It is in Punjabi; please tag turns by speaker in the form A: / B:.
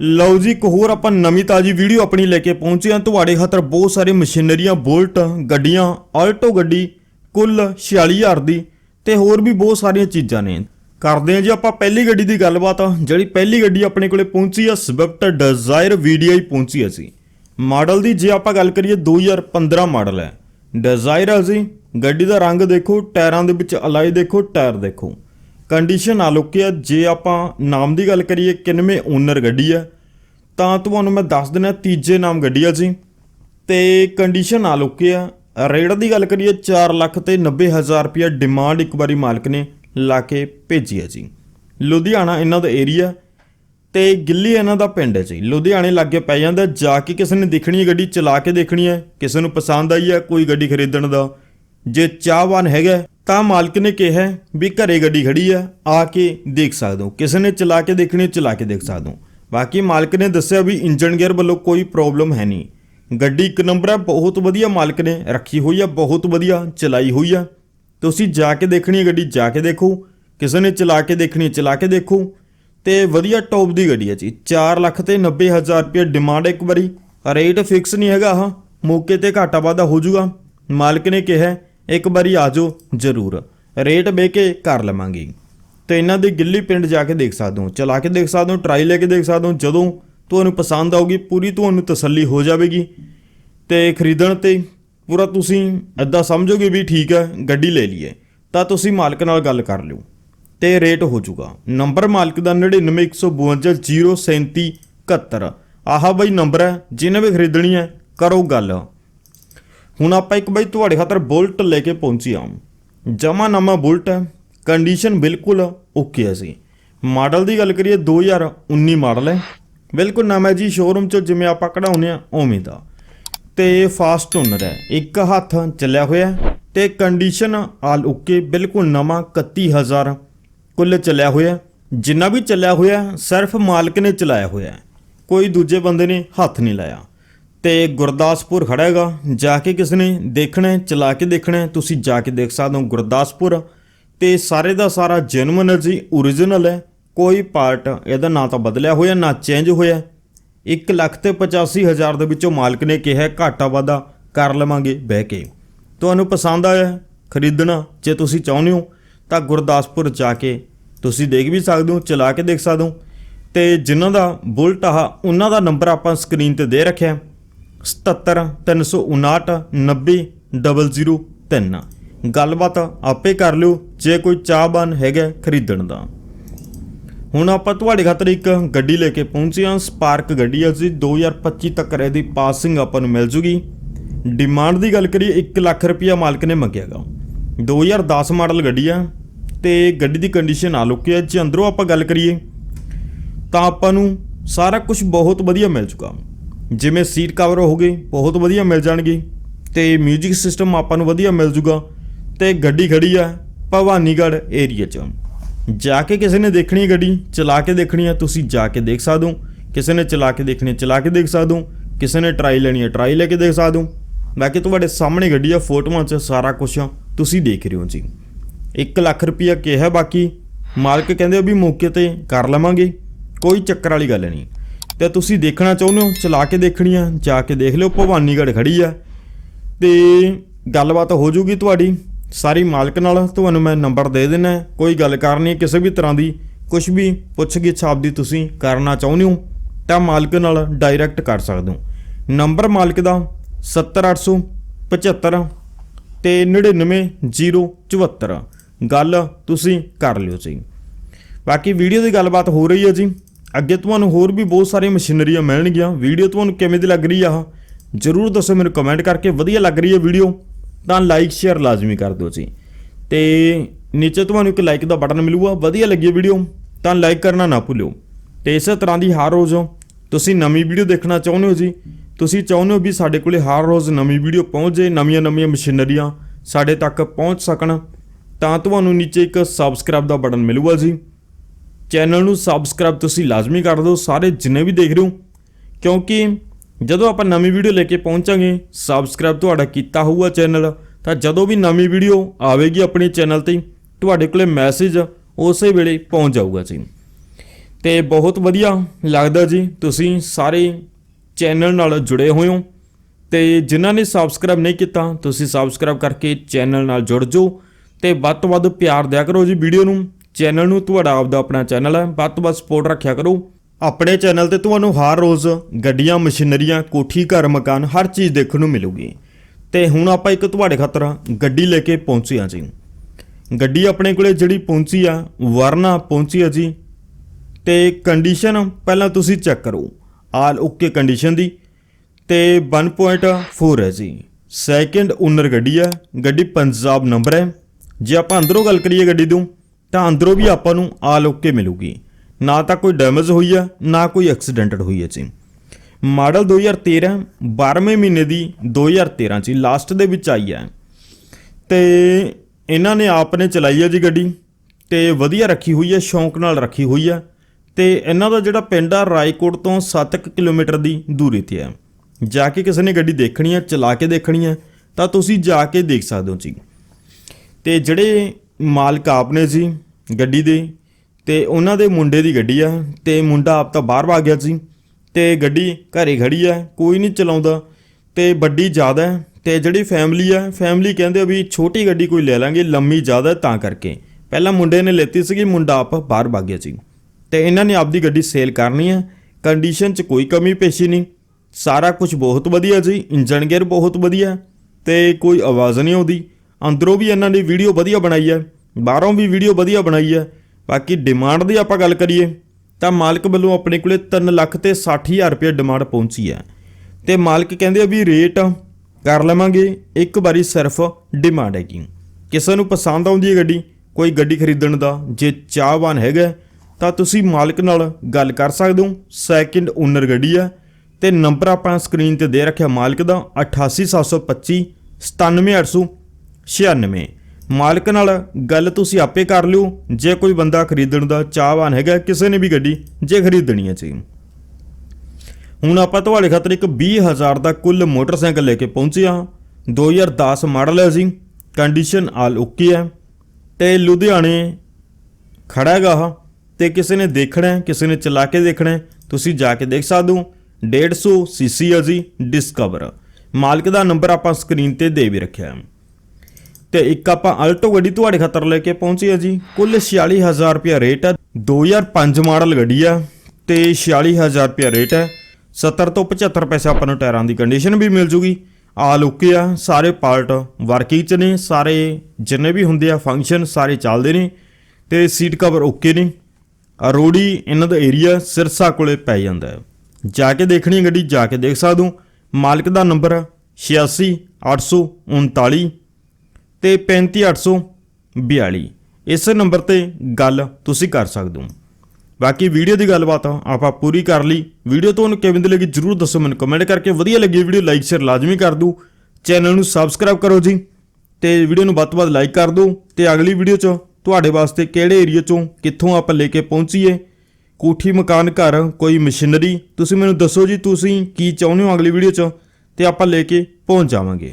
A: ਲਓ ਜੀ, ਇੱਕ ਹੋਰ ਆਪਾਂ ਨਵੀਂ ਤਾਜੀ ਵੀਡੀਓ ਆਪਣੀ ਲੈ ਕੇ ਪਹੁੰਚੇ ਹਾਂ। ਤੁਹਾਡੇ ਖਾਤਰ ਬਹੁਤ ਸਾਰੇ ਮਸ਼ੀਨਰੀਆਂ, ਬੋਲਟ, ਗੱਡੀਆਂ, ਆਲਟੋ ਗੱਡੀ, ਕੁੱਲ 46000 ਦੀ ਤੇ ਹੋਰ ਵੀ ਬਹੁਤ ਸਾਰੀਆਂ ਚੀਜ਼ਾਂ ਨੇ। ਕਰਦੇ ਹਾਂ ਜੀ ਆਪਾਂ ਪਹਿਲੀ ਗੱਡੀ ਦੀ ਗੱਲਬਾਤ। ਜਿਹੜੀ ਪਹਿਲੀ ਗੱਡੀ ਆਪਣੇ ਕੋਲੇ ਪਹੁੰਚੀ ਆ, ਸਵਿਫਟ ਡਿਜ਼ਾਇਰ VDI ਪਹੁੰਚੀ ਆ ਸੀ ਮਾਡਲ ਦੀ ਜੇ ਆਪਾਂ ਗੱਲ ਕਰੀਏ 2015 ਮਾਡਲ ਹੈ। ਡਿਜ਼ਾਇਰ ਆ ਜੀ, ਗੱਡੀ ਦਾ ਰੰਗ ਦੇਖੋ, ਟਾਇਰਾਂ ਦੇ ਵਿੱਚ ਅਲਾਈ ਦੇਖੋ, ਟਾਇਰ ਦੇਖੋ। ਕੰਡੀਸ਼ਨ ਆ ਆਲੋਕੀ ਆ, ਜੇ ਆਪਾਂ ਨਾਮ ਦੀ ਗੱਲ ਕਰੀਏ, ਕਿੰਨਵੇਂ ਓਨਰ ਗੱਡੀ ਆ, ਤਾਂ ਤੁਹਾਨੂੰ ਮੈਂ ਦੱਸ ਦਿੰਦਾ ਤੀਜੇ ਨਾਮ ਗੱਡੀ ਆ ਜੀ। ਤੇ ਕੰਡੀਸ਼ਨ ਆ ਆਲੋਕੀ ਆ ਰੇਟ ਦੀ ਗੱਲ ਕਰੀਏ 4 ਲੱਖ ਤੇ 90 ਹਜ਼ਾਰ ਰੁਪਇਆ ਡਿਮਾਂਡ ਇੱਕ ਵਾਰੀ ਮਾਲਕ ਨੇ ਲਾ ਕੇ ਭੇਜੀ ਹੈ ਜੀ। ਲੁਧਿਆਣਾ ਇਹਨਾਂ ਦਾ ਏਰੀਆ ਤੇ ਗਿੱਲੀ ਇਹਨਾਂ ਦਾ ਪਿੰਡ ਹੈ ਜੀ। ਲੁਧਿਆਣੇ ਲਾਗੇ ਪੈ ਜਾਂਦਾ, ਜਾ ਕੇ ਕਿਸੇ ਨੇ ਦੇਖਣੀ ਹੈ ਗੱਡੀ, ਚਲਾ ਕੇ ਦੇਖਣੀ ਹੈ ਕਿਸੇ ਨੂੰ ਪਸੰਦ ਆਈ ਹੈ ਕੋਈ ਗੱਡੀ ਖਰੀਦਣ ਦਾ। ਜੇ ਚਾਹਵਾਨ ਹੈਗਾ ਤਾਂ ਮਾਲਕ ਨੇ ਕਿਹਾ ਵੀ ਘਰੇ ਗੱਡੀ ਖੜੀ ਆ ਆ ਕੇ ਦੇਖ ਸਕਦੇ ਹੋ। ਕਿਸੇ ਨੇ ਚਲਾ ਕੇ ਦੇਖਣੀ ਚਲਾ ਕੇ ਦੇਖ ਸਕਦੇ ਹੋ। ਬਾਕੀ ਮਾਲਕ ਨੇ ਦੱਸਿਆ ਵੀ ਇੰਜਨ ਗੇਅਰ ਵੱਲੋਂ ਕੋਈ ਪ੍ਰੋਬਲਮ ਹੈ ਨਹੀਂ। ਗੱਡੀ ਇੱਕ ਨੰਬਰ ਹੈ ਬਹੁਤ ਵਧੀਆ ਮਾਲਕ ਨੇ ਰੱਖੀ ਹੋਈ ਆ, ਬਹੁਤ ਵਧੀਆ ਚਲਾਈ ਹੋਈ ਆ। ਤੁਸੀਂ ਜਾ ਕੇ ਦੇਖਣੀ ਹੈ ਗੱਡੀ, ਜਾ ਕੇ ਦੇਖੋ। ਕਿਸੇ ਨੇ ਚਲਾ ਕੇ ਦੇਖਣੀ ਚਲਾ ਕੇ ਦੇਖੋ। ਤੇ ਵਧੀਆ ਟੌਪ ਦੀ ਗੱਡੀ ਹੈ ਜੀ। 4 ਲੱਖ ਤੇ 90 ਹਜ਼ਾਰ ਰੁਪਏ ਡਿਮਾਂਡ ਇੱਕ ਵਾਰੀ। ਰੇਟ ਫਿਕਸ ਨਹੀਂ ਹੈਗਾ, ਹਾਂ। ਮੌਕੇ ਤੇ ਘਾਟਾ ਵਾਧਾ ਹੋ ਜਾਊਗਾ। ਮਾਲਕ ਨੇ ਕਿਹਾ ਇੱਕ ਵਾਰੀ ਆ ਜਾਓ ਜ਼ਰੂਰ। ਰੇਟ ਬੇ ਕੇ ਕਰ ਲਵਾਂਗੇ। ਤੇ ਇਹਨਾਂ ਦੇ ਗਿੱਲੀ ਪਿੰਡ ਜਾ ਕੇ ਦੇਖ ਸਕਦੇ ਹੋ, ਚਲਾ ਕੇ ਦੇਖ ਸਕਦੇ ਹੋ ਟਰਾਈ ਲੈ ਕੇ ਦੇਖ ਸਕਦੇ ਹੋ, ਜਦੋਂ ਤੁਹਾਨੂੰ ਪਸੰਦ ਆਊਗੀ, ਪੂਰੀ ਤੁਹਾਨੂੰ ਤਸੱਲੀ ਹੋ ਜਾਵੇਗੀ। ਤੇ ਖਰੀਦਣ ਤੇ ਪੂਰਾ ਤੁਸੀਂ ਐਦਾਂ ਸਮਝੋਗੇ ਵੀ ਠੀਕ ਹੈ, ਗੱਡੀ ਲੈ ਲਈਏ। ਤਾਂ ਤੁਸੀਂ ਮਾਲਕ ਨਾਲ ਗੱਲ ਕਰ ਲਿਓ। ਤੇ ਰੇਟ ਹੋ ਜਾਊਗਾ। ਨੰਬਰ ਮਾਲਕ ਦਾ 9915073771 ਆਹ ਬਈ ਨੰਬਰ ਹੈ, ਜਿਹਨੇ ਵੀ ਖਰੀਦਣੀ ਹੈ, ਕਰੋ ਗੱਲ। ਹੁਣ ਆਪਾਂ ਇੱਕ ਬਈ ਤੁਹਾਡੇ ਖਾਤਰ ਬੁਲਟ ਲੈ ਕੇ ਪਹੁੰਚੀ ਆ ਜਮਾ ਨਵਾਂ ਬੁਲਟ ਹੈ ਕੰਡੀਸ਼ਨ ਬਿਲਕੁਲ ਓਕੇ ਹੈ ਸੀ ਮਾਡਲ ਦੀ ਗੱਲ ਕਰੀਏ 2019 ਮਾਡਲ ਹੈ। ਬਿਲਕੁਲ ਨਵਾਂ ਜੀ ਸ਼ੋਰੂਮ ਚੋਂ ਜਿਵੇਂ ਆਪਾਂ ਕਢਾਉਂਦੇ ਆ ਉਵੇਂ ਦਾ। ਤੇ ਫਾਸਟ ਓਨਰ ਹੈ, ਇੱਕ ਹੱਥ ਚੱਲਿਆ ਹੋਇਆ ਹੈ ਤੇ ਕੰਡੀਸ਼ਨ ਆਲ ਓਕੇ ਬਿਲਕੁਲ ਨਵਾਂ 31000 ਕੁੱਲ ਚੱਲਿਆ ਹੋਇਆ ਜਿੰਨਾ ਵੀ ਚੱਲਿਆ ਹੋਇਆ ਸਿਰਫ ਮਾਲਕ ਨੇ ਚਲਾਇਆ ਹੋਇਆ ਕੋਈ ਦੂਜੇ ਬੰਦੇ ਨੇ ਹੱਥ ਨਹੀਂ ਲਾਇਆ। ਤੇ ਗੁਰਦਾਸਪੁਰ ਖੜਾ ਹੈਗਾ ਜਾ ਕੇ ਕਿਸ ਨੇ ਦੇਖਣਾ, ਚਲਾ ਕੇ ਦੇਖਣਾ, ਤੁਸੀਂ ਜਾ ਕੇ ਦੇਖ ਸਕਦੇ ਹੋ ਗੁਰਦਾਸਪੁਰ। ਤੇ ਸਾਰੇ ਦਾ ਸਾਰਾ ਜੈਨੂਇਨ ਹੈ ਜੀ origignal ਹੈ। ਕੋਈ ਪਾਰਟ ਇਹਦਾ ਨਾ ਤਾਂ ਬਦਲਿਆ ਹੋਇਆ, ਨਾ ਚੇਂਜ ਹੋਇਆ। 1 ਲੱਖ ਤੇ 85 ਹਜ਼ਾਰ ਦੇ ਵਿੱਚੋਂ ਮਾਲਕ ਨੇ ਕਿਹਾ ਘਾਟਾ ਵਾਧਾ ਕਰ ਲਵਾਂਗੇ, ਬਹਿ ਕੇ। ਤੁਹਾਨੂੰ ਪਸੰਦ ਆਇਆ ਖਰੀਦਣਾ, ਜੇ ਤੁਸੀਂ ਚਾਹੁੰਦੇ ਹੋ, ਤਾਂ ਗੁਰਦਾਸਪੁਰ ਜਾ ਕੇ ਤੁਸੀਂ ਦੇਖ ਵੀ ਸਕਦੇ ਹੋ, ਚਲਾ ਕੇ ਦੇਖ ਸਕਦੇ ਹੋ। ਤੇ ਜਿਨ੍ਹਾਂ ਦਾ ਬੁਲਟ ਆ, ਉਹਨਾਂ ਦਾ ਨੰਬਰ ਆਪਾਂ ਸਕਰੀਨ ਤੇ ਦੇ ਰੱਖਿਆ 77 359 90 003 ਗੱਲਬਾਤ ਆਪੇ ਕਰ ਲਿਓ, ਜੇ ਕੋਈ ਚਾਹਬਾਨ ਹੈਗਾ ਖਰੀਦਣ ਦਾ। ਹੁਣ ਆਪਾਂ ਤੁਹਾਡੇ ਖਾਤਰ ਇੱਕ ਗੱਡੀ ਲੈ ਕੇ ਪਹੁੰਚੇ ਹਾਂ। ਸਪਾਰਕ ਗੱਡੀ ਹੈ ਜੀ 2025 ਤੱਕ ਇਹਦੀ ਪਾਸਿੰਗ ਆਪਾਂ ਨੂੰ ਮਿਲ ਜੂਗੀ। ਡਿਮਾਂਡ ਦੀ ਗੱਲ ਕਰੀਏ 1 ਲੱਖ ਰੁਪਇਆ ਮਾਲਕ ਨੇ ਮੰਗਿਆਗਾ। 2010 ਮਾਡਲ ਗੱਡੀ ਆ, ਤੇ ਗੱਡੀ ਦੀ ਕੰਡੀਸ਼ਨ ਆ ਲੁਕੀ ਹੈ। ਜੇ ਅੰਦਰੋਂ ਆਪਾਂ ਗੱਲ ਕਰੀਏ, ਤਾਂ ਆਪਾਂ ਨੂੰ ਸਾਰਾ ਕੁਝ ਬਹੁਤ ਵਧੀਆ ਮਿਲ ਚੁੱਕਾ। ਜਿਵੇਂ ਸੀਟ ਕਵਰ ਹੋ ਗਏ ਬਹੁਤ ਵਧੀਆ ਮਿਲ ਜਾਣਗੇ। ਤੇ 뮤직 ਸਿਸਟਮ ਆਪਾਂ ਨੂੰ ਵਧੀਆ ਮਿਲ ਜੂਗਾ। ਤੇ ਗੱਡੀ ਖੜੀ ਆ ਭਵਾਨੀਗੜ੍ਹ ਏਰੀਆ 'ਚ। ਜਾ ਕੇ ਕਿਸੇ ਨੇ ਦੇਖਣੀ ਹੈ ਗੱਡੀ, ਚਲਾ ਕੇ ਦੇਖਣੀ ਹੈ, ਤੁਸੀਂ ਜਾ ਕੇ ਦੇਖ ਸਕਦੇ ਹੋ। ਕਿਸੇ ਨੇ ਚਲਾ ਕੇ ਦੇਖਣੀ ਹੈ, ਚਲਾ ਕੇ ਦੇਖ ਸਕਦੇ ਹੋ। ਕਿਸੇ ਨੇ ਟਰਾਈ ਲੈਣੀ ਹੈ ਟਰਾਈ ਲੈ ਕੇ ਦੇਖ ਸਕਦੇ ਹੋ। ਬਾਕੀ ਤੁਹਾਡੇ ਸਾਹਮਣੇ ਗੱਡੀ ਆ, ਫੋਟੋਆਂ 'ਚ ਸਾਰਾ ਕੁਝ ਤੁਸੀਂ ਦੇਖ ਰਹੇ ਹੋ ਜੀ। 1 ਲੱਖ ਰੁਪਇਆ ਕਿਹਾ ਬਾਕੀ, ਮਾਲਕ ਕਹਿੰਦੇ ਆ ਵੀ ਮੌਕੇ ਤੇ ਕਰ ਲਵਾਂਗੇ, ਕੋਈ ਚੱਕਰ ਵਾਲੀ ਗੱਲ ਨਹੀਂ। ਤੇ ਤੁਸੀਂ ਦੇਖਣਾ ਚਾਹੁੰਦੇ ਹੋ, ਚਲਾ ਕੇ ਦੇਖਣੀ ਆ, ਜਾ ਕੇ ਦੇਖ ਲਿਓ, ਭਵਾਨੀਗੜ੍ਹ ਖੜੀ ਆ। ਤੇ ਗੱਲਬਾਤ ਹੋ ਜੂਗੀ ਤੁਹਾਡੀ, ਸਾਰੀ ਮਾਲਕ ਨਾਲ ਤੁਹਾਨੂੰ ਮੈਂ ਨੰਬਰ ਦੇ ਦੇਣਾ ਕੋਈ ਗੱਲ ਕਰਨੀ, ਕਿਸੇ ਵੀ ਤਰ੍ਹਾਂ ਦੀ ਕੁਝ ਵੀ ਪੁੱਛਗਿੱਛ ਆਪਦੀ ਤੁਸੀਂ ਕਰਨਾ ਚਾਹੁੰਦੇ ਹੋ, ਤਾਂ ਮਾਲਕ ਨਾਲ ਡਾਇਰੈਕਟ ਕਰ ਸਕਦੇ ਹੋ। ਨੰਬਰ ਮਾਲਕ ਦਾ 70875 ਤੇ 99074 ਗੱਲ ਤੁਸੀਂ ਕਰ ਲਿਓ ਜੀ ਬਾਕੀ ਵੀਡੀਓ ਦੀ ਗੱਲਬਾਤ ਹੋ ਰਹੀ ਹੈ ਜੀ। ਅੱਗੇ ਤੁਹਾਨੂੰ ਹੋਰ ਵੀ ਬਹੁਤ ਸਾਰੀਆਂ ਮਸ਼ੀਨਰੀਆਂ ਮਿਲਣਗੀਆਂ। ਵੀਡੀਓ ਤੁਹਾਨੂੰ ਕਿਵੇਂ ਦੀ ਲੱਗ ਰਹੀ ਆ? ਜਰੂਰ ਦੱਸੋ ਮੈਨੂੰ ਕਮੈਂਟ ਕਰਕੇ। ਵਧੀਆ ਲੱਗ ਰਹੀ ਹੈ ਵੀਡੀਓ, ਤਾਂ ਲਾਈਕ ਸ਼ੇਅਰ ਲਾਜ਼ਮੀ ਕਰ ਦਿਓ ਜੀ। ਤੇ ਨੀਚੇ ਤੁਹਾਨੂੰ ਇੱਕ ਲਾਈਕ ਦਾ ਬਟਨ ਮਿਲੂਗਾ। ਵਧੀਆ ਲੱਗੀ ਵੀਡੀਓ, ਤਾਂ ਲਾਈਕ ਕਰਨਾ ਨਾ ਭੁੱਲਿਓ। ਤੇ ਇਸੇ ਤਰ੍ਹਾਂ ਦੀ ਹਰ ਰੋਜ਼ ਤੁਸੀਂ ਨਵੀਂ ਵੀਡੀਓ ਦੇਖਣਾ ਚਾਹੁੰਦੇ ਹੋ ਜੀ, ਤੁਸੀਂ ਚਾਹੁੰਦੇ ਹੋ ਵੀ ਸਾਡੇ ਕੋਲੇ ਹਰ ਰੋਜ਼ ਨਵੀਂ ਵੀਡੀਓ ਪਹੁੰਚ ਜੇ ਨਵੀਆਂ ਨਵੀਆਂ ਮਸ਼ੀਨਰੀਆਂ ਸਾਡੇ ਤੱਕ ਪਹੁੰਚ ਸਕਣ, ਤਾਂ ਤੁਹਾਨੂੰ ਨੀਚੇ ਇੱਕ ਸਬਸਕ੍ਰਾਈਬ ਦਾ ਬਟਨ ਮਿਲੂਗਾ ਜੀ। ਚੈਨਲ ਨੂੰ ਸਬਸਕ੍ਰਾਈਬ ਤੁਸੀਂ ਲਾਜ਼ਮੀ ਕਰ ਦਿਓ, ਸਾਰੇ ਜਿੰਨੇ ਵੀ ਦੇਖ ਰਹੇ ਹੋ। ਕਿਉਂਕਿ ਜਦੋਂ ਆਪਾਂ ਨਵੀਂ ਵੀਡੀਓ ਲੈ ਕੇ ਪਹੁੰਚਾਂਗੇ ਸਬਸਕ੍ਰਾਈਬ ਤੁਹਾਡਾ ਕੀਤਾ ਹੋਊਗਾ ਚੈਨਲ, ਤਾਂ ਜਦੋਂ ਵੀ ਨਵੀਂ ਵੀਡੀਓ ਆਵੇਗੀ ਆਪਣੇ ਚੈਨਲ ਤੇ, ਤੁਹਾਡੇ ਕੋਲੇ ਮੈਸੇਜ ਉਸੇ ਵੇਲੇ ਪਹੁੰਚ ਜਾਊਗਾ ਜੀ। ਤੇ ਬਹੁਤ ਵਧੀਆ ਲੱਗਦਾ ਜੀ, ਤੁਸੀਂ ਸਾਰੇ ਚੈਨਲ ਨਾਲ ਜੁੜੇ ਹੋਏ ਹੋ। ਤੇ ਜਿਨ੍ਹਾਂ ਨੇ ਸਬਸਕ੍ਰਾਈਬ ਨਹੀਂ ਕੀਤਾ, ਤੁਸੀਂ ਸਬਸਕ੍ਰਾਈਬ ਕਰਕੇ ਚੈਨਲ ਨਾਲ ਜੁੜ ਜਾਓ। ਤੇ ਵੱਧ ਤੋਂ ਵੱਧ ਪਿਆਰ ਦਿਆ ਕਰੋ ਜੀ ਵੀਡੀਓ ਨੂੰ। ਚੈਨਲ ਨੂੰ ਤੁਹਾਡਾ ਆਪਦਾ ਆਪਣਾ ਚੈਨਲ ਹੈ। ਵੱਧ ਤੋਂ ਵੱਧ ਸਪੋਰਟ ਰੱਖਿਆ ਕਰੋ। ਆਪਣੇ ਚੈਨਲ ਤੇ ਤੁਹਾਨੂੰ ਹਰ ਰੋਜ਼ ਗੱਡੀਆਂ, ਮਸ਼ੀਨਰੀਆਂ, ਕੋਠੀ, ਘਰ, ਮਕਾਨ ਹਰ ਚੀਜ਼ ਦੇਖਣ ਨੂੰ ਮਿਲੂਗੀ। ਤੇ ਹੁਣ ਆਪਾਂ ਇੱਕ ਤੁਹਾਡੇ ਖਾਤਰ ਗੱਡੀ ਲੈ ਕੇ ਪਹੁੰਚੇ ਹਾਂ ਜੀ। ਗੱਡੀ ਆਪਣੇ ਕੋਲੇ ਜਿਹੜੀ ਪਹੁੰਚੀ ਆ, ਵਰਨਾ ਪਹੁੰਚੀ ਆ ਜੀ। ਤੇ ਕੰਡੀਸ਼ਨ ਪਹਿਲਾਂ ਤੁਸੀਂ ਚੈੱਕ ਕਰੋ। ਆਲ ਓਕੇ ਕੰਡੀਸ਼ਨ ਦੀ। ਤੇ 1.4 ਹੈ ਜੀ। ਸੈਕਿੰਡ ਓਨਰ ਗੱਡੀ ਹੈ। ਗੱਡੀ ਪੰਜਾਬ ਨੰਬਰ ਹੈ। ਜੇ ਆਪਾਂ ਅੰਦਰੋਂ ਗੱਲ ਕਰੀਏ ਗੱਡੀ ਤੋਂ ਤਾਂ ਅੰਦਰੋਂ ਵੀ ਆਪਾਂ ਨੂੰ ਆਲ ਓਕੇ ਮਿਲੂਗੀ। ਨਾ ਤਾਂ ਕੋਈ ਡੈਮੇਜ ਹੋਈ ਆ, ਨਾ ਕੋਈ ਐਕਸੀਡੈਂਟਡ ਹੋਈ ਹੈ ਜੀ। ਮਾਡਲ 2013 12ਵੇਂ ਮਹੀਨੇ ਦੀ 2013 ਚ ਲਾਸਟ ਦੇ ਵਿੱਚ ਆਈ ਹੈ ਤੇ ਇਹਨਾਂ ਨੇ ਆਪ ਨੇ ਚਲਾਈ ਹੈ ਜੀ ਗੱਡੀ, ਤੇ ਵਧੀਆ ਰੱਖੀ ਹੋਈ ਹੈ ਸ਼ੌਂਕ ਨਾਲ ਰੱਖੀ ਹੋਈ ਹੈ ਤੇ ਇਹਨਾਂ ਦਾ ਜਿਹੜਾ ਪਿੰਡ ਆ, ਰਾਏਕੋਟ ਤੋਂ 7 ਕਿਲੋਮੀਟਰ ਦੀ ਦੂਰੀ ਤੇ ਹੈ ਜਾ ਕੇ ਕਿਸੇ ਨੇ ਗੱਡੀ ਦੇਖਣੀ ਹੈ ਚਲਾ ਕੇ ਦੇਖਣੀ ਹੈ ਤਾਂ ਤੁਸੀਂ ਜਾ ਕੇ ਦੇਖ ਸਕਦੇ ਹੋ ਜੀ। ਤੇ ਜਿਹੜੇ ਮਾਲਕ ਆਪ ਨੇ ਜੀ ਗੱਡੀ ਦੀ। ਤੇ ਉਹਨਾਂ ਦੇ ਮੁੰਡੇ ਦੀ ਗੱਡੀ ਆ। ਤੇ ਮੁੰਡਾ ਆਪ ਤਾਂ ਬਾਹਰ ਭੱਗ ਗਿਆ ਸੀ। ਤੇ ਗੱਡੀ ਘਰੇ ਖੜੀ ਆ। ਕੋਈ ਨਹੀਂ ਚਲਾਉਂਦਾ। ਤੇ ਵੱਡੀ ਜ਼ਿਆਦਾ ਹੈ। ਤੇ ਜਿਹੜੀ ਫੈਮਿਲੀ ਆ ਫੈਮਿਲੀ ਕਹਿੰਦੇ ਵੀ ਛੋਟੀ ਗੱਡੀ ਕੋਈ ਲੈ ਲਾਂਗੇ, ਲੰਮੀ ਜ਼ਿਆਦਾ ਤਾਂ ਕਰਕੇ। ਪਹਿਲਾਂ ਮੁੰਡੇ ਨੇ ਲੈਤੀ ਸੀਗੀ, ਮੁੰਡਾ ਆਪ ਬਾਹਰ ਭੱਗ ਗਿਆ ਸੀ। ਤੇ ਇਹਨਾਂ ਨੇ ਆਪਦੀ ਗੱਡੀ ਸੇਲ ਕਰਨੀ ਹੈ ਕੰਡੀਸ਼ਨ 'ਚ ਕੋਈ ਕਮੀ ਪੇਸ਼ੀ ਨਹੀਂ। ਸਾਰਾ ਕੁਝ ਬਹੁਤ ਵਧੀਆ ਜੀ। ਇੰਜਨ ਗੇਅਰ ਬਹੁਤ ਵਧੀਆ। ਤੇ ਕੋਈ ਆਵਾਜ਼ ਨਹੀਂ ਆਉਂਦੀ। ਅੰਦਰੋਂ ਵੀ ਇਹਨਾਂ ਨੇ ਵੀਡੀਓ ਵਧੀਆ ਬਣਾਈ ਹੈ ਬਾਹਰੋਂ ਵੀ ਵੀਡੀਓ ਵਧੀਆ ਬਣਾਈ ਹੈ। ਬਾਕੀ ਡਿਮਾਂਡ ਦੀ ਆਪਾਂ ਗੱਲ ਕਰੀਏ, ਤਾਂ ਮਾਲਕ ਵੱਲੋਂ ਆਪਣੇ ਕੋਲੇ 3 ਲੱਖ ਤੇ 60000 ਰੁਪਏ ਡਿਮਾਂਡ ਪਹੁੰਚੀ ਹੈ। ਤੇ ਮਾਲਕ ਕਹਿੰਦੇ ਆ ਵੀ ਰੇਟ ਕਰ ਲਵਾਂਗੇ, ਇੱਕ ਵਾਰੀ ਸਿਰਫ ਡਿਮਾਂਡ ਹੈਗੀ। ਕਿਸੇ ਨੂੰ ਪਸੰਦ ਆਉਂਦੀ ਹੈ ਗੱਡੀ, ਕੋਈ ਗੱਡੀ ਖਰੀਦਣ ਦਾ, ਜੇ ਚਾਹਵਾਨ ਹੈਗਾ, ਤਾਂ ਤੁਸੀਂ ਮਾਲਕ ਨਾਲ ਗੱਲ ਕਰ ਸਕਦੇ ਹੋ। ਸੈਕਿੰਡ ਓਨਰ ਗੱਡੀ ਹੈ, ਤੇ ਨੰਬਰ ਆਪਾਂ ਸਕਰੀਨ ਤੇ ਦੇ ਰੱਖਿਆ ਮਾਲਕ ਦਾ 88725 97896 ਮਾਲਕ ਨਾਲ ਗੱਲ ਤੁਸੀਂ ਆਪੇ ਕਰ ਲਿਓ। ਜੇ ਕੋਈ ਬੰਦਾ ਖਰੀਦਣ ਦਾ ਚਾਹਵਾਨ ਹੈਗਾ, ਕਿਸੇ ਨੇ ਵੀ ਗੱਡੀ ਜੇ ਖਰੀਦਣੀ ਹੈ ਜੀ। ਹੁਣ ਆਪਾਂ ਤੁਹਾਡੇ ਖਾਤਰ ਇੱਕ 20000 ਦਾ ਕੁੱਲ ਮੋਟਰਸਾਈਕਲ ਲੈ ਕੇ ਪਹੁੰਚੇ ਹਾਂ। 2010 ਮਾਡਲ ਹੈ ਜੀ। ਕੰਡੀਸ਼ਨ ਆਲ ਓਕੇ ਹੈ। ਤੇ ਲੁਧਿਆਣੇ ਖੜਾ ਹੈਗਾ ਆਹ। ਤੇ ਕਿਸੇ ਨੇ ਦੇਖਣਾ ਕਿਸੇ ਨੇ ਚਲਾ ਕੇ ਦੇਖਣਾ ਤੁਸੀਂ ਜਾ ਕੇ ਦੇਖ ਸਕਦੇ ਹੋ। 150 ਸੀਸੀ ਹੈ ਜੀ ਡਿਸਕਵਰ ਮਾਲਕ ਦਾ ਨੰਬਰ ਆਪਾਂ ਸਕਰੀਨ ਤੇ ਦੇ ਵੀ ਰੱਖਿਆ ਹੈ। ਤੇ ਇੱਕ ਆਪਾਂ ਅਲਟੋ ਗੱਡੀ ਤੁਹਾਡੇ ਖਾਤਰ ਲੈ ਕੇ ਪਹੁੰਚੀ ਹੈ ਜੀ। ਕੁੱਲ 46000 ਰੁਪਿਆ ਰੇਟ ਹੈ। 2005 ਮਾਡਲ ਗੱਡੀ ਆ ਤੇ 46000 ਰੁਪਿਆ ਰੇਟ ਹੈ। 70 ਤੋਂ 75 ਪੈਸੇ ਆਪਾਂ ਨੂੰ ਟਾਇਰਾਂ ਦੀ ਕੰਡੀਸ਼ਨ ਵੀ ਮਿਲ ਜੂਗੀ। ਆਲ ਓਕੇ ਆ, ਸਾਰੇ ਪਾਰਟ ਵਰਕਿੰਗ ਚ ਨੇ, ਸਾਰੇ ਜਿੰਨੇ ਵੀ ਹੁੰਦੇ ਆ ਫੰਕਸ਼ਨ ਸਾਰੇ ਚੱਲਦੇ ਨੇ ਤੇ ਸੀਟ ਕਵਰ ਓਕੇ ਨੇ। ਰੋੜੀ ਇਹਨਾਂ ਦਾ ਏਰੀਆ ਸਿਰਸਾ ਕੋਲੇ ਪੈ ਜਾਂਦਾ ਹੈ। ਜਾ ਕੇ ਦੇਖਣੀ ਗੱਡੀ, ਜਾ ਕੇ ਦੇਖ ਸਕਦੇ ਹੋ। ਮਾਲਕ ਦਾ ਨੰਬਰ 86839 ਤੇ 35842 ਇਸ ਨੰਬਰ ਤੇ ਗੱਲ ਤੁਸੀਂ ਕਰ ਸਕਦੇ ਹੋ। ਬਾਕੀ ਵੀਡੀਓ ਦੀ ਗੱਲਬਾਤ ਆਪਾਂ ਪੂਰੀ ਕਰ ਲਈ। ਵੀਡੀਓ ਤੁਹਾਨੂੰ ਕਿਵੇਂ ਦੀ ਲੱਗੀ ਜਰੂਰ ਦੱਸੋ ਮੈਨੂੰ। ਕਮੈਂਟ ਕਰਕੇ ਵਧੀਆ ਲੱਗੀ ਵੀਡੀਓ ਲਾਈਕ ਸ਼ੇਅਰ ਲਾਜ਼ਮੀ ਕਰ ਦਿਓ ਚੈਨਲ ਨੂੰ ਸਬਸਕ੍ਰਾਈਬ ਕਰੋ ਜੀ। ਤੇ ਵੀਡੀਓ ਨੂੰ ਵੱਧ ਤੋਂ ਵੱਧ ਲਾਈਕ ਕਰ ਦਿਓ ਤੇ ਅਗਲੀ ਵੀਡੀਓ 'ਚ ਤੁਹਾਡੇ ਵਾਸਤੇ ਕਿਹੜੇ ਏਰੀਆ 'ਚੋਂ ਕਿੱਥੋਂ ਆਪਾਂ ਲੈ ਕੇ ਪਹੁੰਚੀਏ? ਕੋਠੀ, ਮਕਾਨ, ਘਰ, ਕੋਈ ਮਸ਼ੀਨਰੀ। ਤੁਸੀਂ ਮੈਨੂੰ ਦੱਸੋ ਜੀ, ਤੁਸੀਂ ਕੀ ਚਾਹੁੰਦੇ ਹੋ ਅਗਲੀ ਵੀਡੀਓ 'ਚ? ਤੇ ਆਪਾਂ ਲੈ ਕੇ ਪਹੁੰਚ ਜਾਵਾਂਗੇ।